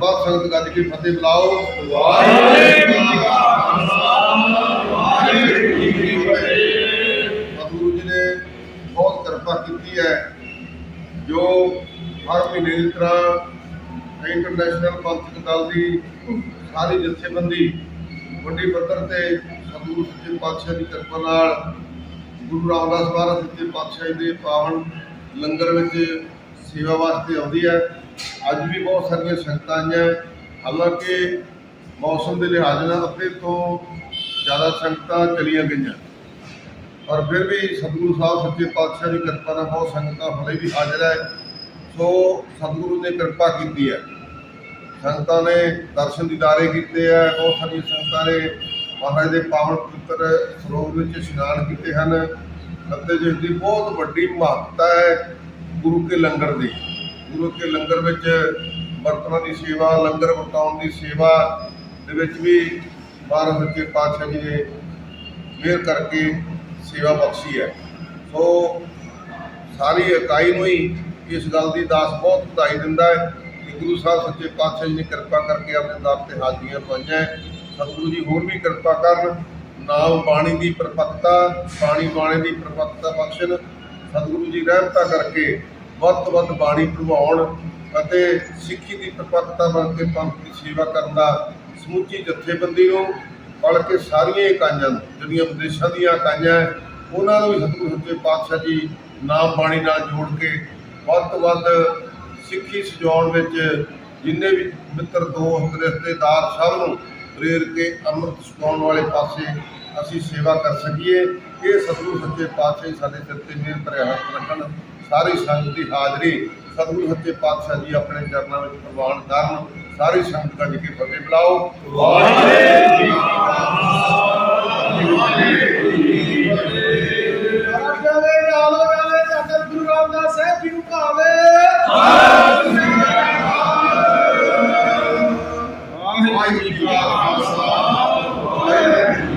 ਬਾਅਦ ਸੰਗਤ ਗੱਜ ਕੇ ਫਤਿਹ ਬੁਲਾਓ। ਵਾਹਿਗੁਰੂ ਜੀ ਕਾ ਖਾਲਸਾ ਵਾਹਿਗੁਰੂ ਜੀ ਕੀ ਫਤਿਹ ਸਤਿਗੁਰੂ ਜੀ ਨੇ ਬਹੁਤ ਕਿਰਪਾ ਕੀਤੀ ਹੈ ਜੋ ਹਰ ਮਹੀਨੇ ਦੀ ਤਰ੍ਹਾਂ ਇੰਟਰਨੈਸ਼ਨਲ ਪੰਥਕ ਦਲ ਦੀ ਸਾਰੀ ਜਥੇਬੰਦੀ, ਵੱਡੀ ਪੱਧਰ ਤੇ ਸਤਿਗੁਰੂ ਸੱਚੇ ਪਾਤਸ਼ਾਹ ਦੀ ਕਿਰਪਾ ਨਾਲ ਗੁਰੂ ਰਾਮਦਾਸ ਮਹਾਰਾਜ ਸੱਚੇ ਪਾਤਸ਼ਾਹ ਜੀ ਦੇ ਪਾਵਨ ਲੰਗਰ ਵਿੱਚ ਸੇਵਾ ਵਾਸਤੇ ਆਉਂਦੀ ਹੈ। ਅੱਜ ਵੀ ਬਹੁਤ ਸਾਰੀਆਂ ਸੰਗਤਾਂ ਆਈਆਂ। ਹਾਲਾਂਕਿ ਮੌਸਮ ਦੇ ਲਿਹਾਜ਼ ਨਾਲ ਅੱਧੇ ਤੋਂ ਜ਼ਿਆਦਾ ਸੰਗਤਾਂ ਚਲੀਆਂ ਗਈਆਂ। ਪਰ ਫਿਰ ਵੀ ਸਤਿਗੁਰੂ ਸਾਹਿਬ, ਸੱਚੇ ਪਾਤਸ਼ਾਹ ਦੀ ਕਿਰਪਾ ਨਾਲ ਬਹੁਤ ਸੰਗਤਾਂ ਹਲੇ ਵੀ ਹਾਜ਼ਰ ਹੈ। ਸੋ ਸਤਿਗੁਰੂ ਨੇ ਕਿਰਪਾ ਕੀਤੀ ਹੈ। ਸੰਗਤਾਂ ਨੇ ਦਰਸ਼ਨ ਦੀਦਾਰੇ ਕੀਤੇ ਹੈ। ਬਹੁਤ ਸਾਰੀਆਂ ਸੰਗਤਾਂ ਨੇ ਮਹਾਰਾਜ ਦੇ ਪਾਵਨ ਪਵਿੱਤਰ ਸਰੋਵਰ ਵਿੱਚ ਇਸ਼ਨਾਨ ਕੀਤੇ ਹਨ। ਅਤੇ ਜਿਸ ਦੀ ਬਹੁਤ ਵੱਡੀ ਮਹੱਤਤਾ ਹੈ ਗੁਰੂ ਕੇ ਲੰਗਰ ਦੀ। ਗੁਰੂ ਕੇ ਲੰਗਰ ਵਿੱਚ ਬਰਤਨਾਂ ਦੀ ਸੇਵਾ, ਲੰਗਰ ਵਰਤਾਉਣ ਦੀ ਸੇਵਾ ਦੇ ਵਿੱਚ ਵੀ ਮਹਾਰਾਜ ਸੱਚੇ ਪਾਤਸ਼ਾਹ ਜੀ ਨੇ ਮਿਹਰ ਕਰਕੇ ਸੇਵਾ ਬਖਸ਼ੀ ਹੈ। ਸੋ ਸਾਰੀ ਇਕਾਈ ਨੂੰ ਹੀ ਇਸ ਗੱਲ ਦੀ ਦਾਸ ਬਹੁਤ ਵਧਾਈ ਦਿੰਦਾ ਹੈ ਕਿ ਗੁਰੂ ਸਾਹਿਬ ਸੱਚੇ ਪਾਤਸ਼ਾਹ ਜੀ ਨੇ ਕਿਰਪਾ ਕਰਕੇ ਆਪਣੇ ਦਰ ਤੇ ਹਾਜ਼ਰੀਆਂ ਪਾਈਆਂ ਸਤਿਗੁਰੂ ਜੀ ਹੋਰ ਵੀ ਕਿਰਪਾ ਕਰਨ ਨਾਮ ਬਾਣੀ ਦੀ ਪ੍ਰਪੱਕਤਾ, ਬਾਣੀ ਦੀ ਪ੍ਰਪੱਕਤਾ ਬਖਸ਼ਣ, ਸਤਿਗੁਰੂ ਜੀ ਰਹਿਮਤਾ ਕਰਕੇ ਵੱਧ ਤੋਂ ਵੱਧ ਬਾਣੀ ਪ੍ਰਭਾਉਣ ਅਤੇ ਸਿੱਖੀ ਦੀ ਪ੍ਰਪੱਕਤਾ ਬਣ ਕੇ ਪੰਥ ਦੀ ਸੇਵਾ ਕਰਨ ਦਾ ਸਮੁੱਚੀ ਜਥੇਬੰਦੀ ਨੂੰ ਬਲਕਿ ਸਾਰੀਆਂ ਇਕਾਈਆਂ ਨੂੰ, ਜਿਹੜੀਆਂ ਵਿਦੇਸ਼ਾਂ ਦੀਆਂ ਇਕਾਈਆਂ ਉਹਨਾਂ ਨੂੰ ਵੀ ਸਤਿਗੁਰੂ ਸੱਚੇ ਪਾਤਸ਼ਾਹ ਜੀ ਨਾਮ ਬਾਣੀ ਨਾਲ ਜੋੜ ਕੇ ਵੱਧ ਤੋਂ ਵੱਧ ਸਿੱਖੀ ਸਜਾਉਣ ਵਿੱਚ ਜਿੰਨੇ ਵੀ ਮਿੱਤਰ, ਦੋਸਤ, ਰਿਸ਼ਤੇਦਾਰ ਸਭ ਨੂੰ ਪ੍ਰੇਰ ਕੇ ਅੰਮ੍ਰਿਤ ਛਕਾਉਣ ਵਾਲੇ ਪਾਸੇ ਅਸੀਂ ਸੇਵਾ ਕਰ ਸਕੀਏ, ਇਹ ਸਤਿਗੁਰੂ ਸੱਚੇ ਪਾਤਸ਼ਾਹ ਸਾਡੇ ਸਿਰ ਤੇ ਮਿਹਰ ਭਰਿਆ ਹੱਥ ਰੱਖਣ, ਸਾਰੀ ਸੰਗਤ ਦੀ ਹਾਜ਼ਰੀ, ਸਤਿਗੁਰੂ ਸੱਚੇ ਪਾਤਸ਼ਾਹ ਜੀ ਆਪਣੇ ਚਰਨਾਂ ਵਿੱਚ ਪ੍ਰਵਾਨ ਕਰਨ, ਸਾਰੀ ਸੰਗਤ ਕੱਢ ਕੇ ਫਤਿਹ ਬੁਲਾਓ। ਵਾਹਿਗੁਰੂ ਜੀ ਗੁਰੂ ਰਾਮਦਾਸ ਸਾਹਿਬ ਜੀ ਨੂੰ ਭਾਵੇ ਵਾਹਿਗੁਰੂ ਜੀ ਕਾ ਖਾਲਸਾ ਵਾਹਿਗੁਰੂ